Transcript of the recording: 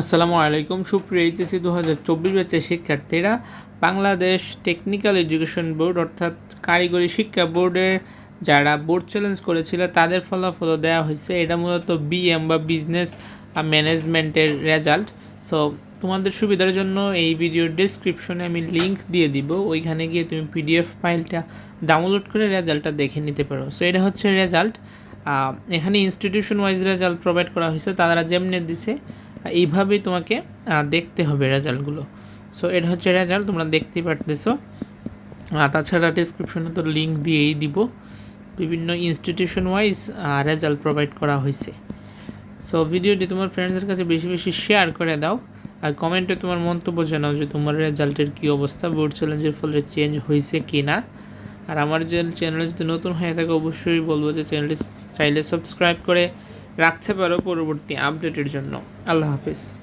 আসসালামু আলাইকুম। সুপ্রিয় এইচএসি দু হাজার চব্বিশ ব্যাচের শিক্ষার্থীরা, বাংলাদেশ টেকনিক্যাল এডুকেশন বোর্ড অর্থাৎ কারিগরি শিক্ষা বোর্ডের যারা বোর্ড চ্যালেঞ্জ করেছিল, তাদের ফলাফলও দেওয়া হয়েছে। এটা মূলত বিএম বা বিজনেস ম্যানেজমেন্টের রেজাল্ট। সো, তোমাদের সুবিধার জন্য এই ভিডিওর ডিসক্রিপশনে আমি লিংক দিয়ে দিব। ওইখানে গিয়ে তুমি পিডিএফ ফাইলটা ডাউনলোড করে রেজাল্টটা দেখে নিতে পারো। সো, এটা হচ্ছে রেজাল্ট। এখানে ইনস্টিটিউশন ওয়াইজ রেজাল্ট প্রোভাইড করা হয়েছে, তারা যেমনি দিছে এইভাবেই তোমাকে দেখতে হবে রেজাল্টগুলো। সো এটা হচ্ছে রেজাল্ট, তোমরা দেখতেই পারতেছো। আর তাছাড়া ডিসক্রিপশনে তো লিঙ্ক দিয়েই দিব। বিভিন্ন ইনস্টিটিউশন ওয়াইজ রেজাল্ট প্রোভাইড করা হয়েছে। সো ভিডিওটি তোমার ফ্রেন্ডসের কাছে বেশি বেশি শেয়ার করে দাও। আর কমেন্টে তোমার মন্তব্য জানাও যে তোমার রেজাল্টের কী অবস্থা বোর্ড চ্যালেঞ্জের ফলে চেঞ্জ হয়েছে কি না আর আমার যে চ্যানেলে যদি নতুন হয়ে থাকে, অবশ্যই বলব যে চ্যানেলটি চাইলে সাবস্ক্রাইব করে রাখতে পারো পরবর্তী আপডেটের জন্য। আল্লাহ হাফিজ।